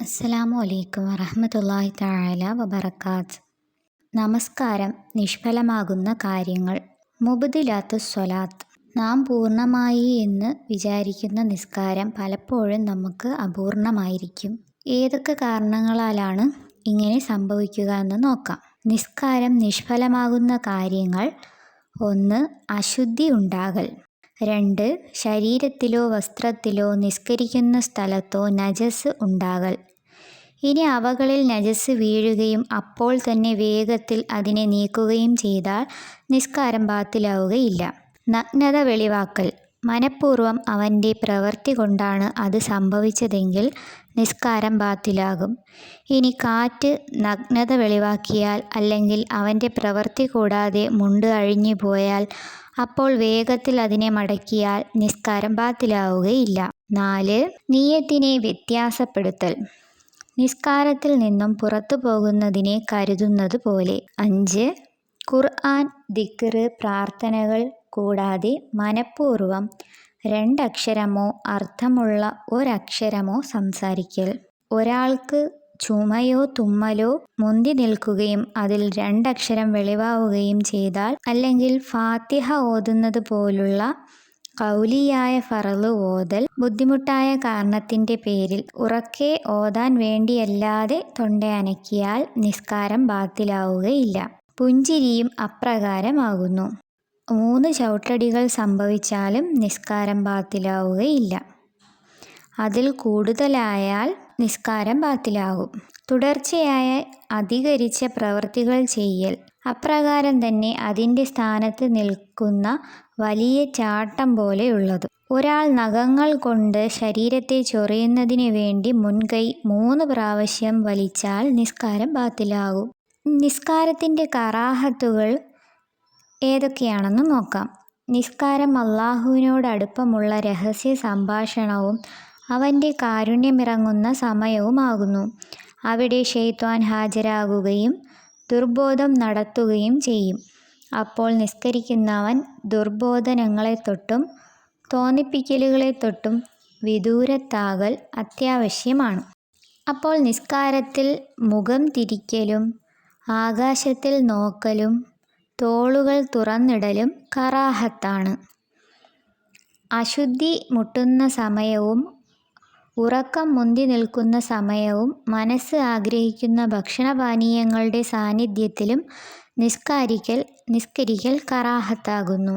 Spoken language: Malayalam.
അസ്സലാമു അലൈക്കും വറഹമത്തല്ലാഹി തആല വബർക്കാത്ത് നമസ്കാരം. നിഷ്ഫലമാകുന്ന കാര്യങ്ങൾ. മുബ്ദിലാത്തു സ്വലാത്ത്. നാം പൂർണമായി എന്ന് വിചാരിക്കുന്ന നിസ്കാരം പലപ്പോഴും നമുക്ക് അപൂർണമായിരിക്കും. ഏതൊക്കെ കാരണങ്ങളാലാണ് ഇങ്ങനെ സംഭവിക്കുക എന്ന് നോക്കാം. നിസ്കാരം നിഷ്ഫലമാകുന്ന കാര്യങ്ങൾ. ഒന്ന് അശുദ്ധി ഉണ്ടാകൽ. രണ്ട് ശരീരത്തിലോ വസ്ത്രത്തിലോ നിസ്കരിക്കുന്ന സ്ഥലത്തോ നജസ് ഉണ്ടാകൽ. ഇനി അവകളിൽ നജസ് വീഴുകയും അപ്പോൾ തന്നെ വേഗത്തിൽ അതിനെ നീക്കുകയും ചെയ്താൽ നിസ്കാരം ബാത്തിലാവുകയില്ല. നഗ്നത വെളിവാക്കൽ. മനഃപൂർവം അവന്റെ പ്രവൃത്തി കൊണ്ടാണ് അത് സംഭവിച്ചതെങ്കിൽ നിസ്കാരം ബാത്തിലാകും. ഇനി കാറ്റ് നഗ്നത വെളിവാക്കിയാൽ അല്ലെങ്കിൽ അവന്റെ പ്രവൃത്തി കൂടാതെ മുണ്ട് അഴിഞ്ഞു പോയാൽ അപ്പോൾ വേഗത്തിൽ അതിനെ മടക്കിയാൽ നിസ്കാരം ബാത്തിലാവുകയില്ല. നാല് നീയത്തിനെ വ്യത്യാസപ്പെടുത്തൽ. നിസ്കാരത്തിൽ നിന്നും പുറത്തു പോകുന്നതിനെ കരുതുന്നത് പോലെ. അഞ്ച് ഖുർആൻ ദിക്ർ പ്രാർത്ഥനകൾ കൂടാതെ മനഃപൂർവം രണ്ടക്ഷരമോ അർത്ഥമുള്ള ഒരക്ഷരമോ സംസാരിക്കൽ. ഒരാൾക്ക് ചുമയോ തുമ്മലോ മുന്തി നിൽക്കുകയും അതിൽ രണ്ടക്ഷരം വെളിവാവുകയും ചെയ്താൽ അല്ലെങ്കിൽ ഫാത്തിഹ ഓതുന്നത് പോലുള്ള കൗലിയായ ഫറൽ ഓതൽ ബുദ്ധിമുട്ടായ കാരണത്തിന്റെ പേരിൽ ഉറക്കെ ഓതാൻ വേണ്ടിയല്ലാതെ തൊണ്ടയനക്കിയാൽ നിസ്കാരം ബാത്തിലാവുകയില്ല. പുഞ്ചിരിയും അപ്രകാരമാകുന്നു. മൂന്ന് ചവിട്ടടികൾ സംഭവിച്ചാലും നിസ്കാരം ബാത്തിലാവുകയില്ല. അതിൽ കൂടുതലായാൽ നിസ്കാരം ബാത്തിലാകും. തുടർച്ചയായ അധികരിച്ച പ്രവൃത്തികൾ ചെയ്യൽ. അപ്രകാരം തന്നെ അതിന്റെ സ്ഥാനത്ത് നിൽക്കുന്ന വലിയ ചാട്ടം പോലെയുള്ളത്. ഒരാൾ നഖങ്ങൾ കൊണ്ട് ശരീരത്തെ ചൊറിയുന്നതിന് വേണ്ടി മുൻകൈ മൂന്ന് പ്രാവശ്യം വലിച്ചാൽ നിസ്കാരം ബാത്തിലാകും. നിസ്കാരത്തിന്റെ കറാഹത്തുകൾ ഏതൊക്കെയാണെന്ന് നോക്കാം. നിസ്കാരം അള്ളാഹുവിനോട് അടുപ്പമുള്ള രഹസ്യ സംഭാഷണവും അവന്റെ കാരുണ്യമിറങ്ങുന്ന സമയവുമാകുന്നു. അവിടെ ഷെയ്ത്വാൻ ഹാജരാകുകയും ദുർബോധം നടത്തുകയും ചെയ്യും. അപ്പോൾ നിസ്കരിക്കുന്നവൻ ദുർബോധനങ്ങളെ തൊട്ടും തോന്നിപ്പിക്കലുകളെ തൊട്ടും വിദൂരത്താകൽ അത്യാവശ്യമാണ്. അപ്പോൾ നിസ്കാരത്തിൽ മുഖം തിരിക്കലും ആകാശത്തിൽ നോക്കലും തോളുകൾ തുറന്നിടലും കറാഹത്താണ്. അശുദ്ധി മുട്ടുന്ന സമയവും ഉറക്കം മുന്തി നിൽക്കുന്ന സമയവും മനസ്സ് ആഗ്രഹിക്കുന്ന ഭക്ഷണപാനീയങ്ങളുടെ സാന്നിധ്യത്തിലും നിസ്കാരിക്കൽ നിസ്കരിക്കൽ കറാഹത്താകുന്നു.